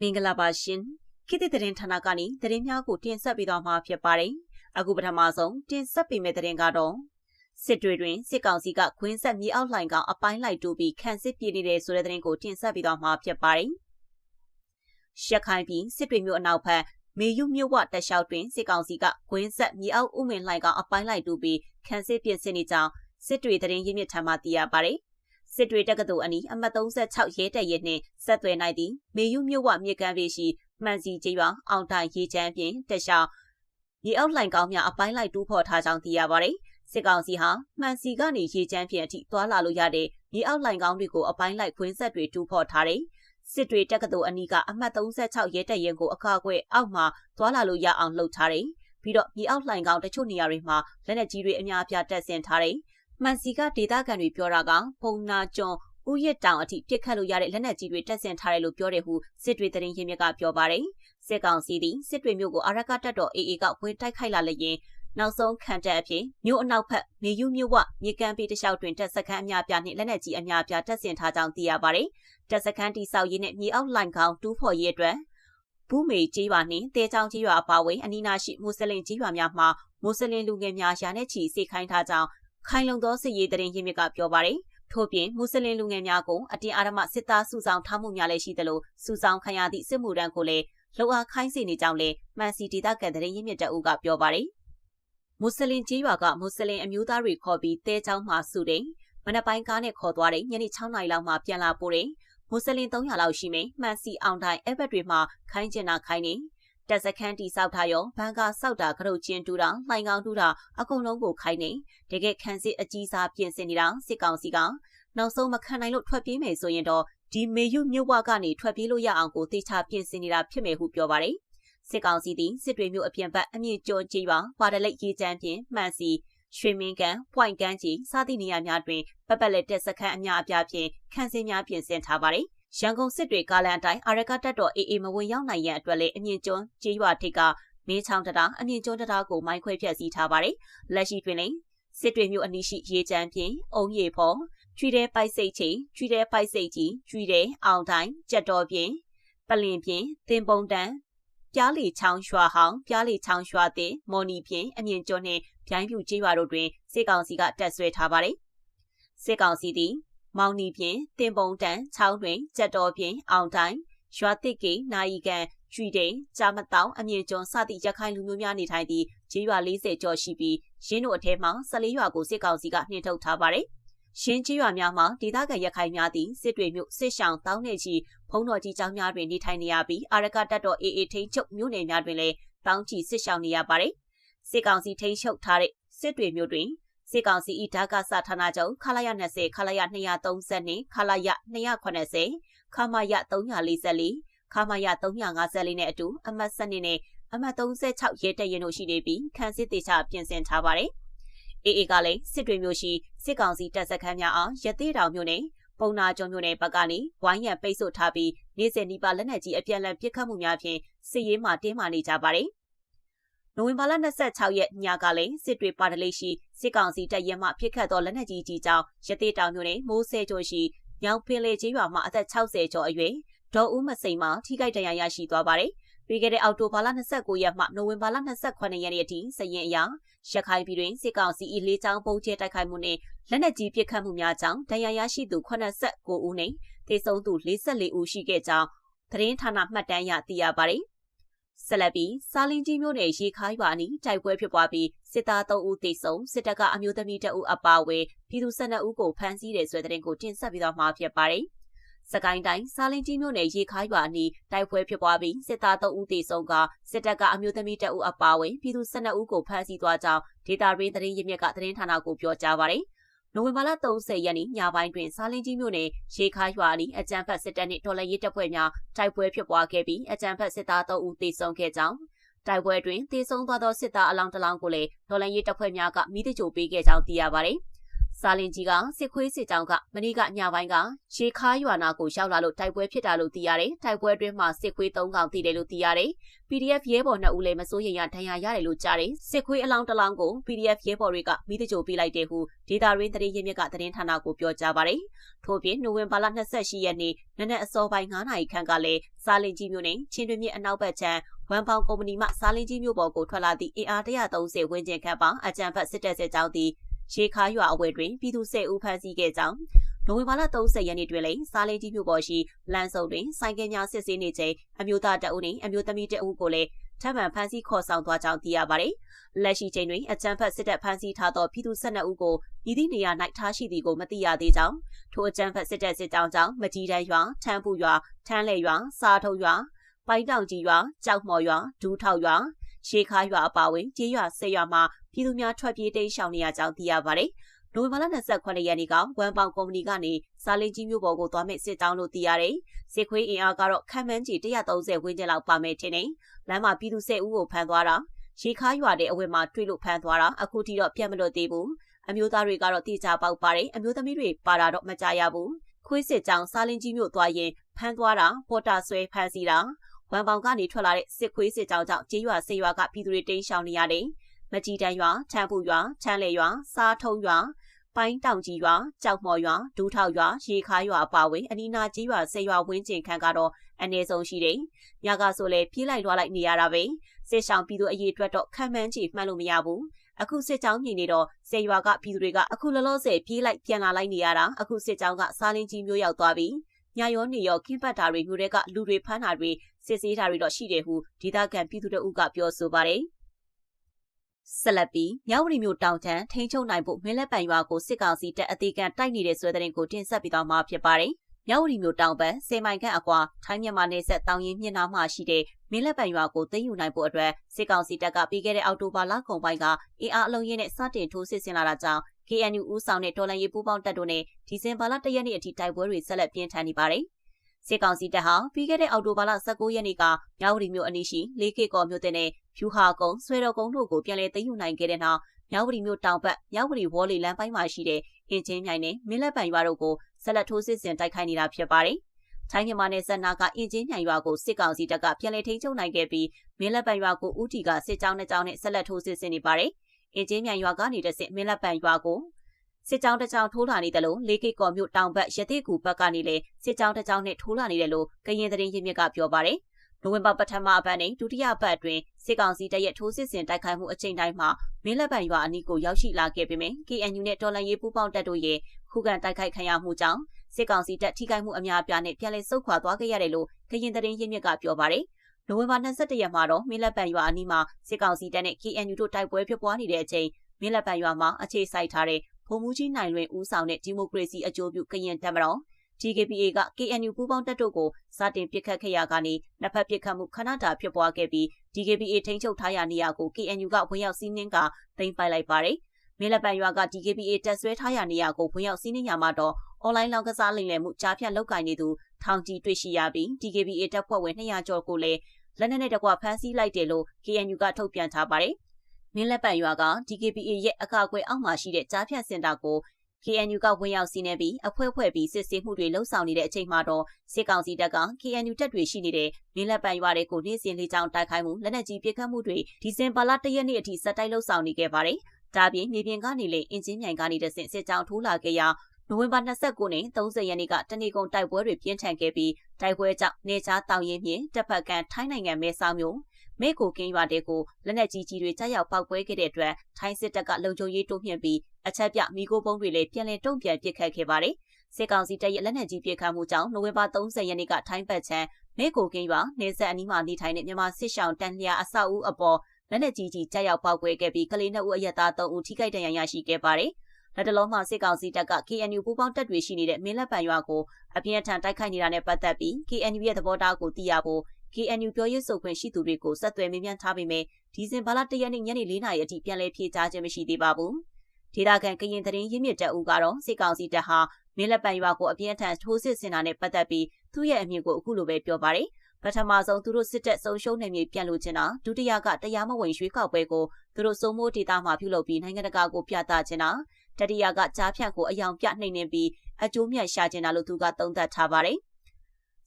မင်္ဂလာပါရှင်ခေတ်သစ်သတင်းဌာနကနေသတင်းများကိုတင်ဆက်ပေးသွားမှာဖြစ်ပါတယ်အခုပထမဆုံးတင်ဆက်ပေးမယ့်သတင်းကတော့စစ်တွေတွင်စစ်ကောင်စီကခွင်းဆက်မြေအောက်လှိုင်ကောင်အပိုင်းလိုက်တူပြီးခန့်စစ်ပြေးနေတဲ့ဆိုတဲ့သတင်းကိုတင်ဆက်ပေးသွားမှာဖြစ်ပါတယ်ရှက်ခိုင်ပြည်စစ်တွေမြို့အနောက်ဘက်မေယုမြို့ဝတက်လျှောက်တွင်စစ်ကောင်စီကခွင်းဆက်မြေအောက်ဥမင်လှိုင်ကောင်အပိုင်းလိုက်တူပြီးခန့်စစ်ပြင်ဆင်နေကြောင်းစစ်တွေသတင်းရင်းမြစ်ထံမှသိရပါတယ် စစ်တွေတက္ကသိုလ်အနီးအမှတ်36ရဲတပ်ရဲနှင့်ဆက်သွယ်နိုင်သည့်မေယုမြို့ဝမြေကမ်းပေရှိမှန်စီကျေးရွာအောင်တိုင်ရေချမ်းပြင်တခြားမြေအောက်လှိုင်ကောင်းများအပိုင်းလိုက်တူးဖော်ထားကြောင်းသိရပါတယ်။စစ်ကောင်စီဟာမှန်စီကနေရေချမ်းပြင်အထိသွားလာလို့ရတဲ့မြေအောက်လှိုင်ကောင်းတွေကိုအပိုင်းလိုက်ခွင်းဆက်တွေတူးဖော်ထားတယ်။စစ်တွေတက္ကသိုလ်အနီးကအမှတ်36ရဲတပ်ရဲကိုအကာအကွယ်အောက်မှာသွားလာလို့ရအောင်လှုပ်ထားတယ်။ပြီးတော့မြေအောက်လှိုင်ကောင်းတချို့နေရာတွေမှာလက်နက်ကြီးတွေအများအပြားတပ်ဆင်ထားတယ်။ မှန်စီကဒေတာကန်တွေပြောတာကပုံနာကျွန်းဥယျတောင်အထိပြစ်ခတ်လို့ရတဲ့လက်နက်ကြီးတွေတက်ဆင်ထားတယ်လို့ပြောတယ်ဟုစစ်တွေသတင်းရင်းမြစ်ကပြောပါတယ်။စစ်ကောင်စီသည်စစ်တွေမြို့ကိုအာရကတပ်တော် AA ကဝင်တိုက်ခိုက်လာလျင်နောက်ဆုံးခံတပ်အဖြစ်မြို့အနောက်ဘက်မြေယူမြို့ဝမြေကမ်းပေတလျှောက်တွင်တပ်စခန်းအများပြားနှင့်လက်နက်ကြီးအများပြားတပ်ဆင်ထားကြောင်းသိရပါတယ်။တပ်စခန်းတိဆောက်ရေးနှင့်မြေအောက်လိုင်ခေါင်တူးဖော်ရေးအတွက်ဘူးမေကြီးရွာနှင့်တဲချောင်းကြီးရွာအပါအဝင်အနီးနားရှိမွတ်စလင်ကြီးရွာများမှာမွတ်စလင်လူငယ်များရာနဲ့ချီစေခိုင်းထားကြောင်း ခိုင်လုံသောစစ်ရေးတရင်ရင်းမြစ်ကပြောပါတယ်။ထို့ပြင်မွတ်စလင်လူငယ်များကိုအတင်းအဓမ္မစစ်သားစုဆောင်ထားမှုများလည်းရှိသလိုစုဆောင်ခံရသည့်စစ်မှုထမ်းကိုလည်းလုံအားခိုင်းစေနေကြောင်းလည်းမှန်စီဒေတာကန်တရင်ရင်းမြစ်တအုပ်ကပြောပါတယ်။မွတ်စလင်ကြီးရွာကမွတ်စလင်အမျိုးသားတွေခေါ်ပြီးတဲချောင်းမှစုတယ်။မနက်ပိုင်းကားနဲ့ခေါ်သွားတယ်ညနေ6နာရီလောက်မှပြန်လာပို့တယ်။မွတ်စလင်300လောက်ရှိမယ်မှန်စီအောင်တိုင်းအဲ့ဘက်တွေမှာခိုင်းကျင်တာခိုင်းနေ တက်စခန်းတီဆောက်ထားရောဘန်ကာဆောက်တာကရုတ်ချင်းတူတာလှိုင်ကောင်တူတာအကုန်လုံးကိုခိုင်းနေတကယ်ခန်းစစ်အကြီးစားပြင်ဆင်နေတာစစ်ကောင်စီကနောက်ဆုံးမခံနိုင်လို့ထွက်ပြေးမယ်ဆိုရင်တော့ဒီမေယုမြို့ဝကနေထွက်ပြေးလို့ရအောင်ကိုတေချာပြင်ဆင်နေတာဖြစ်မယ်ဟုပြောပါတယ်စစ်ကောင်စီသည်စစ်တွေမြို့အပြင်ဘက်အမြင့်ကျော်ကြီးပါဝါဒလိတ်ရေးချမ်းပြင်မှန်စီရွှေမင်းကန်၊ပွိုင်ကန်ကြီးစသည့်နေရာများတွင်ပပလက်တက်စခန်းအများအပြားဖြင့်ခန်းစင်းများပြင်ဆင်ထားပါတယ် ရန်ကုန်စစ်တွေကားလန်အတိုင်းအာရကတပ်တော်အေအေမဝင်ရောက်နိုင်ရန်အတွက်လည်းအမြင့်ကျွန်းကျေးရွာထိပ်ကမင်းချောင်းတရားအမြင့်ကျွန်းတရားကိုမိုင်းခွဲဖျက်ဆီးထားပါတယ်။လက်ရှိတွင်လည်းစစ်တွေမျိုးအနီးရှိရေချမ်းပြင်အုံရီဖော်ကျွီတဲ့ပိုက်စိတ်ချီကျွီတဲ့ပိုက်စိတ်ကြီးကျွီတဲ့အောင်တိုင်းကြက်တော်ပြင်ပလင်ပြင်တင်ပုံတန်းပြားလီချောင်းရွာဟောင်းပြားလီချောင်းရွာတင်မော်နီပြင်အမြင့်ကျွန်းနှင့်ဗျိုင်းပြူကျေးရွာတို့တွင်စစ်ကောင်စီကတက်ဆွဲထားပါတယ်။စစ်ကောင်စီသည် မောင်နီပြင်တင်ပုံတန်ချောင်းတွင်ကြက်တော်ပြင်အောင်တိုင်းရွာတိကေနိုင်ကန်ကျွီတိန်ကြာမတောင်အမြင့်ကျွန်းစသည့်ရခိုင်လူမျိုးများနေထိုင်သည့်ဂျေးရွာ40ကျော်ရှိပြီးရင်းတို့အထက်မှ14ရွာကိုစစ်ကောင်စီကနှင်ထုတ်ထားပါတယ်။ရှင်းကြီးရွာများမှာဒေသခံရခိုင်များသည့်စစ်တွေမျိုးစစ်ဆောင်တောင်းနေချီဖုံးတော်ကြီးကျောင်းများတွင်နေထိုင်နေရပြီးအာရကတပ်တော် AA ထိန်းချုပ်မြို့နယ်များတွင်လည်းတောင်းချီစစ်ဆောင်နေရပါတယ်။စစ်ကောင်စီထိန်းချုပ်ထားတဲ့စစ်တွေမျိုးတွင် စစ်ကောင်စီ၏ဓာကစဌာနချုပ်ခလာရ20ခလာရ230နဲ့ခလာရ280ခမာရ344ခမာရ354နဲ့အတူအမှတ်7နဲ့အမှတ်36ရဲတပ်ရင်တို့ရှိနေပြီးခန်းစစ်တေချပြင်ဆင်ထားပါတယ်။အေအေကလည်းစစ်တွေမျိုးရှိစစ်ကောင်စီတပ်စခန်းများအောင်ရသေးတောင်မျိုးနဲ့ပုံနာကျော်မျိုးနဲ့ဘက်ကနေဝိုင်းရံပိတ်ဆို့ထားပြီးနေ့စဉ်ဒီပါလက်နက်ကြီးအပြန်အလှန်ပစ်ခတ်မှုများဖြင့်စစ်ရေးမှတင်းမာနေကြပါတယ်။ နိုဝင်ဘာလ26ရက်ညကလည်းစစ်တွေပါတလေးရှိစစ်ကောင်စီတပ်ရဲမှပြစ်ခတ်သောလက်နက်ကြီးကြီးကြောင့်ရသေးတောင်မြို့နယ်မိုးဆဲကျော်ရှိမြောင်ပင်လေကျေးရွာမှာအသက်60ကျော်အရွယ်ဒေါ်ဦးမစိန်မှထိခိုက်ဒဏ်ရာရရှိသွားပါတယ်။ပြီးခဲ့တဲ့အောက်တိုဘာလ29ရက်မှနိုဝင်ဘာလ28ရက်နေ့အထိစရင်အရာရခိုင်ပြည်တွင်စစ်ကောင်စီ၏လေးချောင်းပုံကျဲတိုက်ခိုက်မှုနှင့်လက်နက်ကြီးပစ်ခတ်မှုများကြောင့်ဒဏ်ရာရရှိသူ89ဦးနှင့်သေဆုံးသူ44ဦးရှိခဲ့ကြောင်းသတင်းဌာနမှတ်တမ်းရသိရပါတယ်။ ဆက်လက်ပြီးစားလင်းကြီးမြို့နယ်ရေခါရွာနီးတိုက်ပွဲဖြစ်ပွားပြီးစစ်သား3ဦးသေဆုံးစစ်တပ်ကအမျိုးသမီး2ဦးအပါအဝင်ပြည်သူ12ဦးကိုဖမ်းဆီးတယ်ဆိုတဲ့သတင်းကိုတင်ဆက်ပြီးတော့မှာဖြစ်ပါတယ်။စကိုင်းတိုင်းစားလင်းကြီးမြို့နယ်ရေခါရွာနီးတိုက်ပွဲဖြစ်ပွားပြီးစစ်သား3ဦးသေဆုံးကစစ်တပ်ကအမျိုးသမီး2ဦးအပါအဝင်ပြည်သူ12ဦးကိုဖမ်းဆီးသွားကြောင်းဒေတာရင်းသတင်းရင်းမြစ်ကသတင်းဌာနကိုပြောကြားပါတယ်။ နိုဝင်ဘာလ30ရက်နေ့ညပိုင်းတွင်စားလင်းကြီးမြို့နယ်ရေခါရွာနီအကြံဖတ်စစ်တပ်နှင့်တော်လှန်ရေးတပ်ဖွဲ့များတိုက်ပွဲဖြစ်ပွားခဲ့ပြီးအကြံဖတ်စစ်သား3ဦးသေဆုံးခဲ့ကြောင်းတိုက်ပွဲတွင်သေဆုံးသွားသောစစ်သားအလောင်းတစ်လောင်းကိုလည်းဒေါ်လန်ရေးတပ်ဖွဲ့များကမိသကြိုပေးခဲ့ကြောင်းသိရပါတယ် စာလင်ကြီးကစစ်ခွေးစစ်ကြောင်းကမနေ့ကညပိုင်းကရေခါရွာနာကိုရောက်လာလို့တိုက်ပွဲဖြစ်တာလို့သိရတယ်။တိုက်ပွဲအတွင်းမှာစစ်ခွေး၃កောင်တည်တယ်လို့သိရတယ်။ PDF ရဲဘော်2ဦးလည်းမစိုးရိမ်ရဒဏ်ရာရတယ်လို့ကြားတယ်။စစ်ခွေးအလောင်းတစ်လောင်းကို PDF ရဲဘော်တွေကမိတကြိုပေးလိုက်တယ်ဟုဒေတာရင်းတရင်ရင်းမြစ်ကသတင်းဌာနကိုပြောကြားပါတယ်။ထို့ပြင်နိုဝင်ဘာလ28ရက်နေ့နနက်အစောပိုင်း9နာရီခန့်ကလည်းစာလင်ကြီးမြို့နယ်ချင်းတွင်မြစ်အနောက်ဘက်ခြမ်းဝမ်ပေါင်ကုမ္ပဏီမှစာလင်ကြီးမြို့ပေါ်ကိုထွက်လာသည့်အင်အား130ဝန်းကျင်ခန့်ပါအကြံဖတ်စစ်တပ်စစ်ကြောင်းသည် ရေခါရွာအဝယ်တွင်ပြည်သူ၁၀ဦးဖမ်းဆီးခဲ့ကြောင်းနိုဝင်ဘာလ30ရက်နေ့တွင်လည်းစားလေးကြီးမြို့ပေါ်ရှိလမ်းစုံတွင်ဆိုင်ကယ်များစစ်ဆေးနေချိန်အမျိုးသားတအုပ်နှင့်အမျိုးသမီးတအုပ်ကိုလည်းထပ်မံဖမ်းဆီးခေါ်ဆောင်သွားကြောင်းသိရပါတယ်။လက်ရှိချိန်တွင်အကြမ်းဖက်စစ်တပ်ဖမ်းဆီးထားသောပြည်သူ12ဦးကိုဤသည့်နေရာ၌ထားရှိသည်ကိုမသိရသေးကြောင်းထိုအကြမ်းဖက်စစ်တပ်စစ်ကြောင်းကြောင့်မကြီးတန်းရွာထမ်းပူရွာထမ်းလေရွာစားထုံရွာပိုင်တောင်ကြီးရွာကြောက်မော်ရွာဒူးထောက်ရွာရှေခါရွာအပါအဝင်ကျေးရွာ၁၀ရွာမှာ ပြည်သူများထွက်ပြေးတိမ်းရှောင်နေရကြောင်းသိရပါတယ်။နိုဝင်ဘာလ28ရက်နေ့ကဝမ်ပေါင်ကုမ္ပဏီကနေစာလင်းကြီးမြို့ပေါ်ကိုသွားမဲ့စစ်တောင်းလို့သိရတယ်။စစ်ခွေးအင်အားကတော့ခံမှန်းကြီး130ဝန်းကျင်လောက်ပါမယ်ထင်တယ်။လမ်းမှာပြည်သူ10ဦးကိုဖမ်းသွားတာရေခါရွာတဲ့အဝယ်မှာတွေ့လို့ဖမ်းသွားတာအခုထိတော့ပြတ်မလွတ်သေးဘူး။အမျိုးသားတွေကတော့တိကျပေါက်ပါတယ်အမျိုးသမီးတွေပါတာတော့မကြရဘူး။ခွေးစစ်ကြောင်စာလင်းကြီးမြို့သွားရင်ဖမ်းသွားတာပေါ်တာဆွဲဖမ်းစီတာဝမ်ပေါင်ကနေထွက်လာတဲ့စစ်ခွေးစစ်ကြောင်ကြောင့်ကျေးရွာဆေးရွာကပြည်သူတွေတိမ်းရှောင်နေရတယ်။ မကြီးတန်းရွာ၊ချမ်းပူရွာ၊ချမ်းလေရွာ၊စားထုံးရွာပိုင်းတောင်ကြီးရွာ၊ကြောက်မော်ရွာ၊ဒူးထောက်ရွာ၊ရေခါရွာအပါဝင်အနီးနားကြီးရွာဆေးရွာဝင်းကျင်ခန့်ကတော့အနည်းဆုံးရှိတယ်။ညကဆိုလေပြေးလိုက်လွှားလိုက်နေရတာပဲ။စစ်ဆောင်ပြည်သူအရေးအတွက်တော့ခံမှန်းချေမှတ်လို့မရဘူး။အခုစစ်ကြောင်းမြင်နေတော့စေရွာကပြည်သူတွေကအခုလောလောဆယ်ပြေးလိုက်ပြန်လာလိုက်နေရတာအခုစစ်ကြောင်းကစားလင်းကြီးမျိုးရောက်သွားပြီ။ညရောနေရောကင်းပတ်တာတွေမျိုးတွေကလူတွေဖမ်းတာတွေစစ်ဆေးတာတွေတော့ရှိတယ်ဟုဒေသခံပြည်သူတို့ကပြောဆိုပါတယ်။ ဆက်လက်ပြီးမြောက်ဝတီမြို့တောင်တန်းထိန်းချုပ်နိုင်ဖို့မင်းလက်ပံရွာကိုစစ်ကောင်စီတပ်အသေးခံတိုက်နေတဲ့ဆွဲတဲ့ရင်ကိုတင်ဆက်ပြီးတော့မှာဖြစ်ပါတယ်။မြောက်ဝတီမြို့တောင်ဘက်စေမိုင်ခန့်အကွာထိုင်းမြန်မာနယ်စပ်တောင်ရင်မြစ်နားမှာရှိတဲ့မင်းလက်ပံရွာကိုသိမ်းယူနိုင်ဖို့အတွက်စစ်ကောင်စီတပ်ကပြီးခဲ့တဲ့အောက်တိုဘာလကုန်ပိုင်းကအင်အားအလုံးရင်းနဲ့စတင်ထိုးစစ်ဆင်လာတာကြောင့် KNU ဦးဆောင်တဲ့တော်လှန်ရေးပူးပေါင်းတပ်တို့နဲ့ဒီဇင်ဘာလ၁ရက်နေ့အထိတိုက်ပွဲတွေဆက်လက်ပြင်းထန်နေပါတယ်။ စစ်ကောင်စီတပ်ဟာပြီးခဲ့တဲ့အောက်တိုဘာလ19ရက်နေ့ကမြောက်ဝတီမြို့အနီးရှိလေးကေကော်မြို့တဲ့ဖြူဟာကုန်းဆွေတော်ကုန်းတို့ကိုပြန်လည်သိမ်းယူနိုင်ခဲ့တဲ့နောက်မြောက်ဝတီမြို့တောင်ဘက်မြောက်ဝတီဝေါ်လီလမ်းပိုင်းမှာရှိတဲ့အင်ချင်းမြိုင်နဲ့မင်းလက်ပံရွာတို့ကိုဆက်လက်ထိုးစစ်ဆင်တိုက်ခိုက်နေတာဖြစ်ပါတယ်။ထိုင်းမြန်မာနယ်စပ်နာကအင်ချင်းမြိုင်ရွာကိုစစ်ကောင်စီတပ်ကပြန်လည်ထိန်းချုပ်နိုင်ခဲ့ပြီးမင်းလက်ပံရွာကိုဦးတီကစစ်ကြောင်းနှစ်ကြောင်းနဲ့ဆက်လက်ထိုးစစ်ဆင်နေပါတယ်။အင်ချင်းမြိုင်ရွာကနေတဆင့်မင်းလက်ပံရွာကို စစ်ကြောင်းတစ်ကြောင်းထိုးလာနေတယ်လို့လေးကိတ်ကော်မြို့တောင်ဘက်ရသေးကူဘက်ကနေလေစစ်ကြောင်းတစ်ကြောင်းနဲ့ထိုးလာနေတယ်လို့ကရင်သတင်းရင်းမြစ်ကပြောပါတယ်။နိုဝင်ဘာပထမအပတ်နဲ့ဒုတိယပတ်အတွင်းစစ်ကောင်စီတပ်ရဲ့ထိုးစစ်ဆင်တိုက်ခိုက်မှုအချိန်တိုင်းမှာမင်းလက်ပံရွာအနီးကိုရောက်ရှိလာခဲ့ပေမယ့် KNU နဲ့တော်လှန်ရေးပူးပေါင်းတပ်တို့ရဲ့ခုခံတိုက်ခိုက်ခံရမှုကြောင့်စစ်ကောင်စီတပ်ထိခိုက်မှုအများအပြားနဲ့ပြန်လည်ဆုတ်ခွာသွားခဲ့ရတယ်လို့ကရင်သတင်းရင်းမြစ်ကပြောပါတယ်။နိုဝင်ဘာ22ရက်မှာတော့မင်းလက်ပံရွာအနီးမှာစစ်ကောင်စီတပ်နဲ့ KNU တို့တိုက်ပွဲဖြစ်ပွားနေတဲ့အချိန်မင်းလက်ပံရွာမှာအခြေစိုက်ထားတဲ့ ဗိုလ်မှူးကြီးနိုင်လွင်ဦးဆောင်တဲ့ဒီမိုကရေစီအကျိုးပြုကရင်တပ်မတော် TKPA က KNU ပူးပေါင်းတပ်တို့ကိုစတင်ပစ်ခတ်ခဲ့ရကနေနှစ်ဖက်ပစ်ခတ်မှုခဏတာဖြစ်ပွားခဲ့ပြီး TKPA ထိန်းချုပ်ထားရနေရာကို KNU ကဝင်ရောက်စီးနင်းကသိမ်းပိုက်လိုက်ပါတယ်။မင်းလက်ပံရွာက TKPA တက်ဆွဲထားရနေရာကိုဝင်ရောက်စီးနင်းရမှာတော့အွန်လိုင်းလောင်းကစားလိမ့်လည်မှုကြားဖြတ်လောက်ကင်နေသူထောင်ကြီးတွေ့ရှိရပြီး TKPA တပ်ဖွဲ့ဝင်200ကျော်ကိုလည်းလက်နက်နဲ့တကွဖမ်းဆီးလိုက်တယ်လို့ KNU ကထုတ်ပြန်ထားပါတယ်။ မင်းလက်ပံရွာက DKPA ရဲ့အကာအကွယ်အောက်မှာရှိတဲ့ကြားဖြတ်စင်တာကို KNU ကဝင်ရောက်စီးနှင်းပြီးအဖွဲ့ဖွဲ့ပြီးစစ်ဆေးမှုတွေလှုပ်ဆောင်နေတဲ့အချိန်မှာတော့စစ်ကောင်စီတပ်က KNU တပ်တွေရှိနေတဲ့မင်းလက်ပံရွာတွေကိုနေ့စဉ်လေးချောင်းတိုက်ခိုက်မှုလက်နက်ကြီးပစ်ခတ်မှုတွေဒီဇင်ဘာလ၁ရက်နေ့အထိစက်တိုက်လှုပ်ဆောင်နေခဲ့ပါတယ်။ဒါပြင်မြေပြင်ကနေလေအင်ဂျင်မြိုင်ကနေတဆင့်စစ်ကြောင်းထိုးလာခဲ့ရာနိုဝင်ဘာ29နဲ့30ရက်နေ့ကတနေကုန်တိုက်ပွဲတွေပြင်းထန်ခဲ့ပြီးတိုက်ပွဲကြောင့်နေချားတောင်ရင်မြင့်တပ်ဖက်ကန်ထိုင်းနိုင်ငံမဲဆောက်မြို့ မိကိုကင်းရွာတဲကိုလက်နက်ကြီးကြီးတွေကြားရောက်ပောက်ကွဲခဲ့တဲ့အတွက်ထိုင်းစစ်တပ်ကလုံခြုံရေးတိုးမြှင့်ပြီးအချက်ပြမိကိုပုံးတွေလည်းပြန်လည်တုံ့ပြန်ပစ်ခတ်ခဲ့ပါတယ်။စစ်ကောင်စီတပ်ရဲ့လက်နက်ကြီးပစ်ခတ်မှုကြောင့်နိုဝင်ဘာ30ရက်နေ့ကထိုင်းဘက်ချမ်းမိကိုကင်းရွာနေဆက်အနီးမှာနေထိုင်တဲ့မြန်မာစစ်ရှောင်းတန်လျာအဆောက်အဦအပေါ်လက်နက်ကြီးကြီးကြားရောက်ပောက်ကွဲခဲ့ပြီးကလေးနှစ်ဦးအရက်သား3ဦးထိခိုက်ဒဏ်ရာရရှိခဲ့ပါတယ်။လက်တလုံးမှစစ်ကောင်စီတပ်က KNU ပူးပေါင်းတပ်တွေရှိနေတဲ့မင်းလက်ပံရွာကိုအပြင်းထန်တိုက်ခိုက်နေတာနဲ့ပတ်သက်ပြီး KNU ရဲ့သဘောထားကိုသိရဖို့ KNU ပြောရေးဆိုခွင့်ရှိသူတွေကိုဆက်သွယ်မေးမြန်းထားပေမဲ့ဒီဇင်ဘာလ၁ရက်နေ့ညနေ၄နာရီအထိပြန်လည်ဖြေကြားခြင်းမရှိသေးပါဘူး။ဒေသခံကရင်သတင်းရင်းမြစ်တပ်ဦးကတော့စစ်ကောင်စီတပ်ဟာမင်းလက်ပံရွာကိုအပြင်းထန်ထိုးစစ်ဆင်တာနဲ့ပတ်သက်ပြီးသူ့ရဲ့အမြင်ကိုအခုလိုပဲပြောပါတယ်။ပထမဆုံးသူတို့စစ်တပ်ဆုံးရှုံးနေမြေပြန်လို့ချင်တာဒုတိယကတရားမဝင်ရွေးကောက်ပွဲကိုသူတို့စိုးမိုးဒေတာမှာပြုလုပ်ပြီးနိုင်ငံတကာကိုပြသချင်တာတတိယကကြားဖြန့်ကိုအယောင်ပြနှိမ့်နှင်းပြီးအကျိုးမြတ်ရှာကျင်တာလို့သူကသုံးသပ်ထားပါတယ်။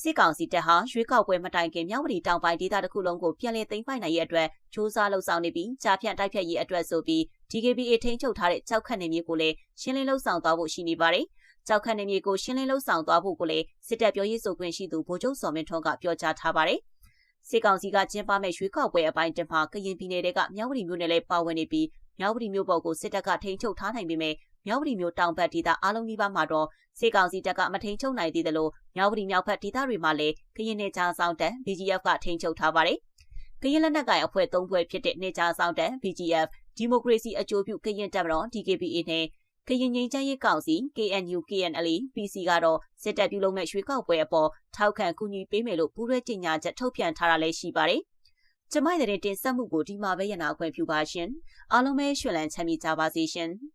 စစ်ကောင်စီတပ်ဟာရွေးကောက်ပွဲမတိုင်ခင်မြောက်ဝတီတောင်ပိုင်းဒေသတစ်ခုလုံးကိုပြန်လည်သိမ်းပိုက်နိုင်ရဲ့အတွက်စ조사လှုပ်ဆောင်နေပြီးကြားဖြန့်တိုက်ဖြတ်ရေးအတွက်ဆိုပြီး DKBA ထိန်းချုပ်ထားတဲ့ကြောက်ခတ်နေမျိုးကိုလည်းရှင်းလင်းလှုပ်ဆောင်သွားဖို့ရှိနေပါတယ်။ကြောက်ခတ်နေမျိုးကိုရှင်းလင်းလှုပ်ဆောင်သွားဖို့ကိုလည်းစစ်တပ်ပြောရေးဆိုခွင့်ရှိသူဗိုလ်ချုပ်စော်မင်းထွန်းကပြောကြားထားပါတယ်။ စစ်ကောင်စီကကျင်းပမဲ့ရွေးကောက်ပွဲအပိုင်းတင်မှာကရင်ပြည်နယ်ကမြောက်ဝတီမြို့နယ်လည်းပါဝင်နေပြီးမြောက်ဝတီမြို့ပေါ်ကိုစစ်တပ်ကထိန်းချုပ်ထားနိုင်ပေမဲ့မြောက်ဝတီမြို့တောင်ဘက်ဒေသအားလုံးဒီပါမှာတော့စေကောင်စီတပ်ကမထိန်ချုပ်နိုင်သေးတယ်လို့မြောက်ဝတီမြောက်ဘက်ဒေသတွေမှာလည်းကရင်နေကြားဆောင်တပ် BGF ကထိန်ချုပ်ထားပါတယ်။ကရင်လက်နက်ကိုင်အဖွဲ့၃ဖွဲ့ဖြစ်တဲ့နေကြားဆောင်တပ် BGF ဒီမိုကရေစီအကျိုးပြုကရင်တပ်မတော် DKBA နဲ့ ကရင်ငိမ့်ချမ်းရေးကောင်စီ KNU KNLA PC ကတော့စစ်တပ်ပြုလုပ်မဲ့ရွှေကောက်ပွဲအပေါ်ထောက်ခံကူညီပေးမယ်လို့ပူးရဲကြေညာချက်ထုတ်ပြန်ထားတာလည်းရှိပါတယ်။ကျမိုက်တဲ့တင်ဆက်မှုကိုဒီမှာပဲရနာခွင့်ပြုပါရှင်။အားလုံးပဲရွှေလန်းချမ်းမြေကြပါစေရှင်။